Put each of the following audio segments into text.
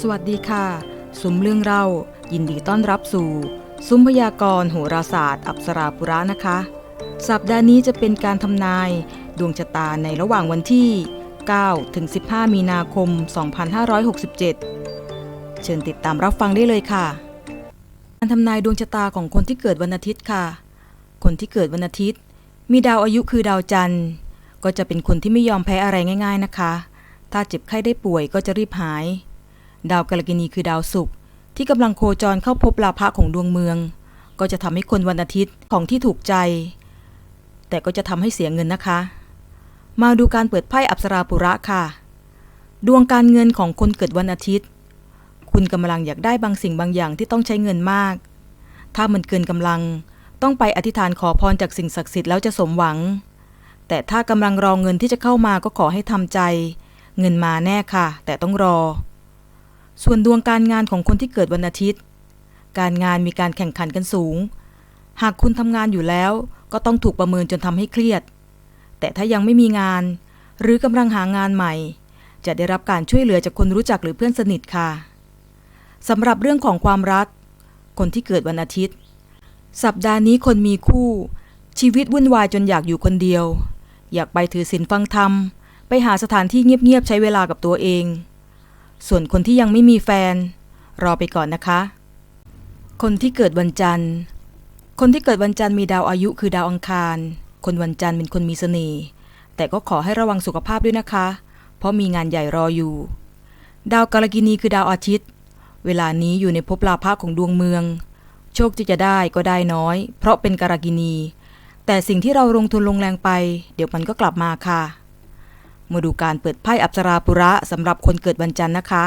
สวัสดีค่ะ ซุ้มเรื่องเล่า ยินดีต้อนรับสู่ ซุ้มพยากรณ์โหราศาสตร์ อัปสราปุระนะคะ สัปดาห์นี้จะเป็นการทำนาย ดวงชะตาในระหว่างวันที่ 9 ถึง 15 มีนาคม 2567 เชิญติดตามรับฟังได้เลยค่ะ การทำนายดวงชะตาของคนที่เกิดวันอาทิตย์ค่ะ คนที่เกิดวันอาทิตย์ มีดาวอายุคือดาวจันทร์ ก็จะเป็นคนที่ไม่ยอมแพ้อะไรง่าย ๆนะคะ ถ้าเจ็บไข้ได้ป่วยก็จะรีบหาย ดาวกาลกินีคือดาวศุกร์ที่กำลังโคจรเข้าพบลาภะของดวงเมือง ก็จะทำให้คนวันอาทิตย์ของที่ถูกใจ แต่ก็จะทำให้เสียเงินนะคะ มาดูการเปิดไพ่อัปสราปุระค่ะ ดวงการเงินของคนเกิดวันอาทิตย์ คุณกำลังอยากได้บางสิ่งบางอย่างที่ต้องใช้เงินมาก ถ้ามันเกินกำลัง ต้องไปอธิษฐานขอพรจากสิ่งศักดิ์สิทธิ์แล้วจะสมหวัง แต่ถ้ากำลังรอเงินที่จะเข้ามาก็ขอให้ทำใจ เงินมาแน่ค่ะ แต่ต้องรอ ส่วนดวงการงานของคนที่เกิดวันอาทิตย์ การงานมีการแข่งขันกันสูง หากคุณทำงานอยู่แล้ว ก็ต้องถูกประเมินจนทำให้เครียด แต่ถ้ายังไม่มีงาน หรือกำลังหางานใหม่ จะได้รับการช่วยเหลือจากคนรู้จักหรือเพื่อนสนิทค่ะสำหรับเรื่องของความรัก คนที่เกิดวันอาทิตย์ สัปดาห์นี้คนมีคู่ ชีวิตวุ่นวายจนอยากอยู่คนเดียว อยากไปถือศีลฟังธรรม ไปหาสถานที่เงียบๆใช้เวลากับตัวเอง ส่วนคนที่ยังไม่มีแฟน รอไปก่อนนะคะ คนที่เกิดวันจันทร์ คนที่เกิดวันจันทร์มีดาวอายุคือดาวอังคาร คนวันจันทร์เป็นคนมีเสน่ห์แต่ก็ขอให้ระวังสุขภาพด้วยนะคะ เพราะมีงานใหญ่รออยู่ ดาวกาลกินีคือดาวอาทิตย์ เวลานี้อยู่ในภพลาภะของดวงเมือง โชคที่จะได้ก็ได้น้อย เพราะเป็นกาลกินี แต่สิ่งที่เราลงทุนลงแรงไป เดี๋ยวมันก็กลับมาค่ะ มาดูการเปิดไพ่อัปสราปุระสำหรับคนเกิดวันจันทร์นะคะ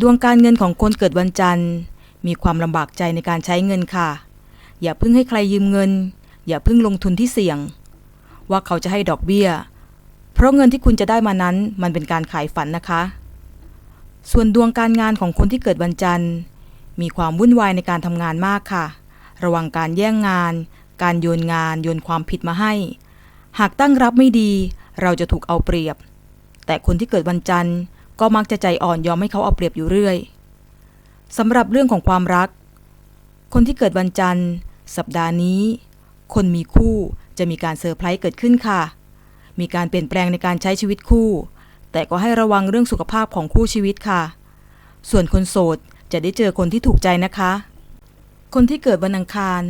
ดวงการเงินของคนเกิดวันจันทร์ มีความลำบากใจในการใช้เงินค่ะ อย่าเพิ่งให้ใครยืมเงิน อย่าเพิ่งลงทุนที่เสี่ยง ว่าเขาจะให้ดอกเบี้ย เพราะเงินที่คุณจะได้มานั้นมันเป็นการขายฝันนะคะ ส่วนดวงการงานของคนที่เกิดวันจันทร์ มีความวุ่นวายในการทำงานมากค่ะ ระวังการแย่งงาน การโยนงานโยนความผิดมาให้ หากตั้งรับไม่ดี เราจะถูกเอาเปรียบ แต่คนที่เกิดวันจันทร์ก็มักจะใจอ่อนยอมให้เขาเอาเปรียบอยู่เรื่อยสำหรับเรื่องของความรัก คนที่เกิดวันจันทร์ สัปดาห์นี้ คนมีคู่จะมีการเซอร์ไพรส์เกิดขึ้นค่ะ มีการเปลี่ยนแปลงในการใช้ชีวิตคู่ แต่ก็ให้ระวังเรื่องสุขภาพของคู่ชีวิตค่ะ ส่วนคนโสดจะได้เจอคนที่ถูกใจนะคะ คนที่เกิดวันอังคาร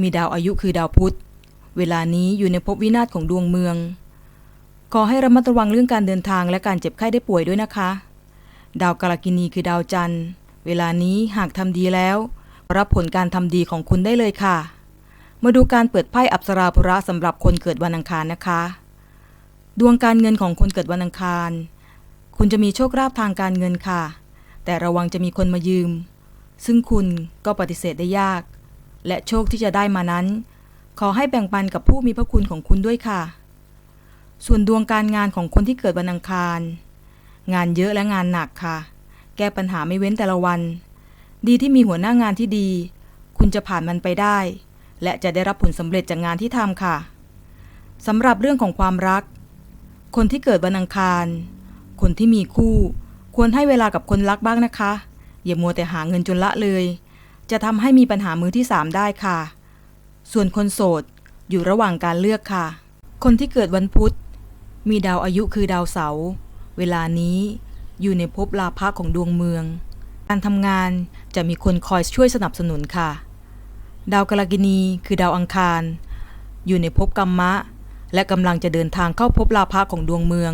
มีดาวอายุคือดาวพุธ เวลานี้อยู่ในภพวินาศของดวงเมือง ขอให้ระมัดระวังเรื่องการเดินทางและการเจ็บไข้ได้ป่วยด้วยนะคะ ดาวกาลกินีคือดาวจันทร์ เวลานี้หากทำดีแล้ว รับผลการทำดีของคุณได้เลยค่ะ มาดูการเปิดไพ่อัปสราภระสำหรับคนเกิดวันอังคารนะคะ ดวงการเงินของคนเกิดวันอังคาร คุณจะมีโชคลาภทางการเงินค่ะ แต่ระวังจะมีคนมายืม ซึ่งคุณก็ปฏิเสธได้ยาก และโชคที่จะได้มานั้น ขอให้แบ่งปันกับผู้มีพระคุณของคุณด้วยค่ะ ส่วนดวงการงานของคนที่เกิดวันอังคาร งานเยอะและงานหนักค่ะ แก้ปัญหาไม่เว้นแต่ละวัน ดีที่มีหัวหน้างานที่ดี คุณจะผ่านมันไปได้ และจะได้รับผลสำเร็จจากงานที่ทำค่ะสำหรับเรื่องของความรัก คนที่เกิดวันอังคาร คนที่มีคู่ ควรให้เวลากับคนรักบ้างนะคะ อย่ามัวแต่หาเงินจนละเลย จะทำให้มีปัญหามือที่สามได้ค่ะ ส่วนคนโสดอยู่ระหว่างการเลือกค่ะ คนที่เกิดวันพุธ มีดาวอายุคือดาวเสาร์เวลานี้อยู่ในภพลาภะของดวงเมือง การทำงานจะมีคนคอยช่วยสนับสนุนค่ะ ดาวกาลกินีคือดาวอังคาร อยู่ในภพกัมมะ และกำลังจะเดินทางเข้าภพลาภะของดวงเมือง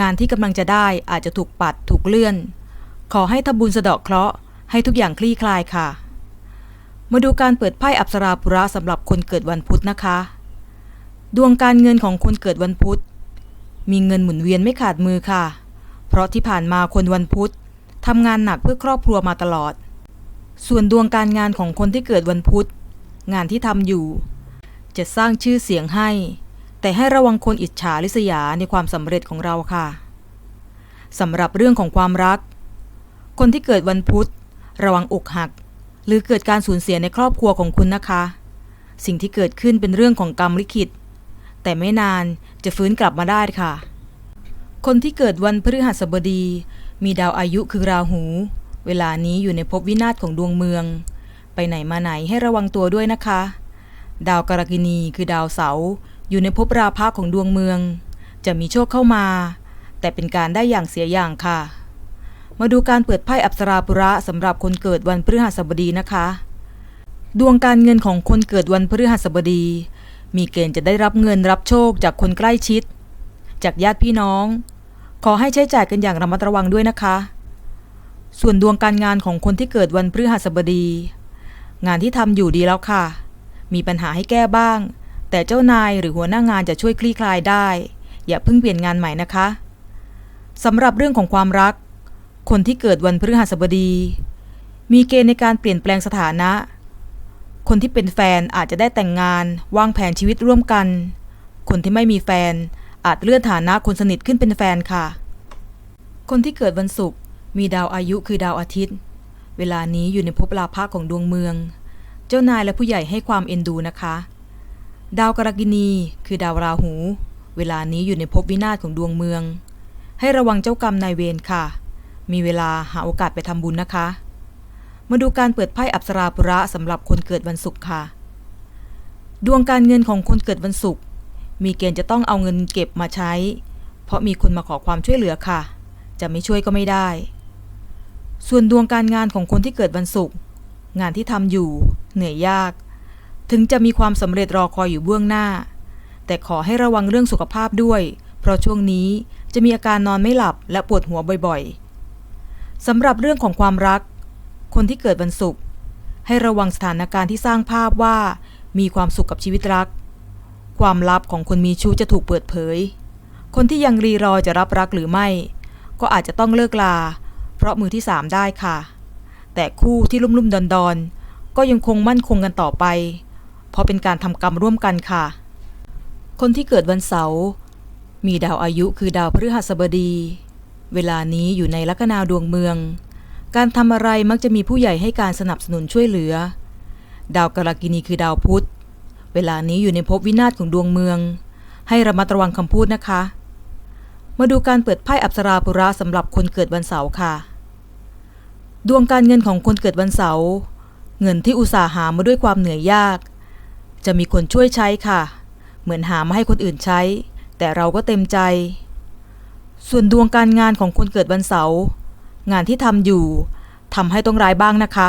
งานที่กำลังจะได้อาจจะถูกปัดถูกเลื่อน ขอให้ทบุญสะเดาะเคราะห์ให้ทุกอย่างคลี่คลายค่ะ มาดูการเปิดไพ่อัปสราปุระสำหรับคนเกิดวันพุธนะคะ ดวงการเงินของคนเกิดวันพุธ มีเงินหมุนเวียนไม่ขาดมือค่ะ เพราะที่ผ่านมาคนวันพุธทำงานหนักเพื่อครอบครัวมาตลอด ส่วนดวงการงานของคนที่เกิดวันพุธ งานที่ทำอยู่ จะสร้างชื่อเสียงให้ แต่ให้ระวังคนอิจฉาริษยาในความสำเร็จของเราค่ะสำหรับเรื่องของความรัก คนที่เกิดวันพุธ ระวังอกหัก หรือเกิดการสูญเสียในครอบครัวของคุณนะคะ สิ่งที่เกิดขึ้นเป็นเรื่องของกรรมลิขิต แต่ไม่นานจะฟื้นกลับมาได้ค่ะ คนที่เกิดวันพฤหัสบดี มีดาวอายุคือราหู เวลานี้อยู่ในภพวินาศของดวงเมือง ไปไหนมาไหนให้ระวังตัวด้วยนะคะ ดาวกรกินีคือดาวเสาอยู่ในภพราพะของดวงเมือง จะมีโชคเข้ามา แต่เป็นการได้อย่างเสียอย่างค่ะ มาดูการเปิดไพ่อัปสราปุระสำหรับคนเกิดวันพฤหัสบดีนะคะ ดวงการเงินของคนเกิดวันพฤหัสบดี มีเกณฑ์จะได้รับเงินรับโชคจากคนใกล้ชิด จากญาติพี่น้อง ขอให้ใช้จ่ายกันอย่างระมัดระวังด้วยนะคะ ส่วนดวงการงานของคนที่เกิดวันพฤหัสบดี งานที่ทำอยู่ดีแล้วค่ะ มีปัญหาให้แก้บ้าง แต่เจ้านายหรือหัวหน้างานจะช่วยคลี่คลายได้ อย่าเพิ่งเปลี่ยนงานใหม่นะคะสำหรับเรื่องของความรัก คนที่เกิดวันพฤหัสบดี มีเกณฑ์ในการเปลี่ยนแปลงสถานะ คนที่เป็นแฟนอาจจะได้แต่งงาน วางแผนชีวิตร่วมกัน คนที่ไม่มีแฟน อาจเลื่อนฐานะคนสนิทขึ้นเป็นแฟนค่ะ คนที่เกิดวันศุกร์มีดาวอายุคือดาวอาทิตย์ เวลานี้อยู่ในภพลาภะของดวงเมือง เจ้านายและผู้ใหญ่ให้ความเอ็นดูนะคะ ดาวกรกินีคือดาวราหู เวลานี้อยู่ในภพวินาศของดวงเมือง ให้ระวังเจ้ากรรมนายเวรค่ะ มีเวลาหาโอกาสไปทำบุญนะคะ มาดูการเปิดไพ่อัปสราปุระสำหรับคนเกิดวันศุกร์ค่ะ ดวงการเงินของคนเกิดวันศุกร์มีเกณฑ์จะต้องเอาเงินเก็บมาใช้ เพราะมีคนมาขอความช่วยเหลือค่ะ จะไม่ช่วยก็ไม่ได้ ส่วนดวงการงานของคนที่เกิดวันศุกร์งานที่ทำอยู่ เหนื่อยยาก ถึงจะมีความสำเร็จรอคอยอยู่เบื้องหน้า แต่ขอให้ระวังเรื่องสุขภาพด้วย เพราะช่วงนี้จะมีอาการนอนไม่หลับและปวดหัวบ่อยๆสำหรับเรื่องของความรัก คนที่เกิดวันศุกร์ให้ระวังสถานการณ์ที่สร้างภาพว่ามีความสุขกับชีวิตรัก ความลับของคนมีชู้จะถูกเปิดเผย คนที่ยังรีรอจะรับรักหรือไม่ ก็อาจจะต้องเลิกลา เพราะมือที่สามได้ค่ะ แต่คู่ที่ลุ่มๆดอนดอนก็ยังคงมั่นคงกันต่อไป เพราะเป็นการทำกรรมร่วมกันค่ะ คนที่เกิดวันเสาร์มีดาวอายุคือดาวพฤหัสบดี เวลานี้อยู่ในลัคนาดวงเมือง การทำอะไรมักจะมีผู้ใหญ่ให้การสนับสนุนช่วยเหลือ ดาวกรกินีคือดาวพุธ เวลานี้อยู่ในภพวินาศของดวงเมือง ให้ระมัดระวังคำพูดนะคะ มาดูการเปิดไพ่อัปสราปุระสำหรับคนเกิดวันเสาร์ค่ะ ดวงการเงินของคนเกิดวันเสาร์เงินที่อุตสาห์หามาด้วยความเหนื่อยยาก จะมีคนช่วยใช้ค่ะ เหมือนหามาให้คนอื่นใช้ แต่เราก็เต็มใจ ส่วนดวงการงานของคนเกิดวันเสาร์ งานที่ทำอยู่ทำให้ต้องร้ายบ้างนะคะ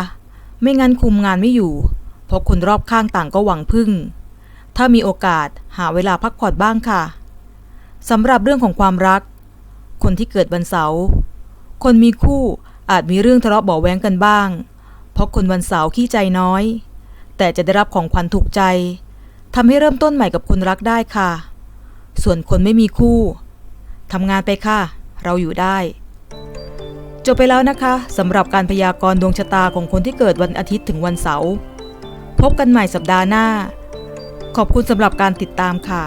ไม่งั้นคุมงานไม่อยู่ เพราะคนรอบข้างต่างก็หวังพึ่ง ถ้ามีโอกาสหาเวลาพักผ่อนบ้างค่ะสำหรับเรื่องของความรัก คนที่เกิดวันเสาร์คนมีคู่อาจมีเรื่องทะเลาะเบาแว้งกันบ้าง เพราะคนวันเสาร์ขี้ใจน้อย แต่จะได้รับของขวัญถูกใจทำให้เริ่มต้นใหม่กับคนรักได้ค่ะ ส่วนคนไม่มีคู่ทำงานไปค่ะ เราอยู่ได้ จบไปแล้วนะคะสำหรับการพยากรณ์ดวงชะตาของคนที่เกิดวันอาทิตย์ถึงวันเสาร์พบกันใหม่สัปดาห์หน้า ขอบคุณสำหรับการติดตามค่ะ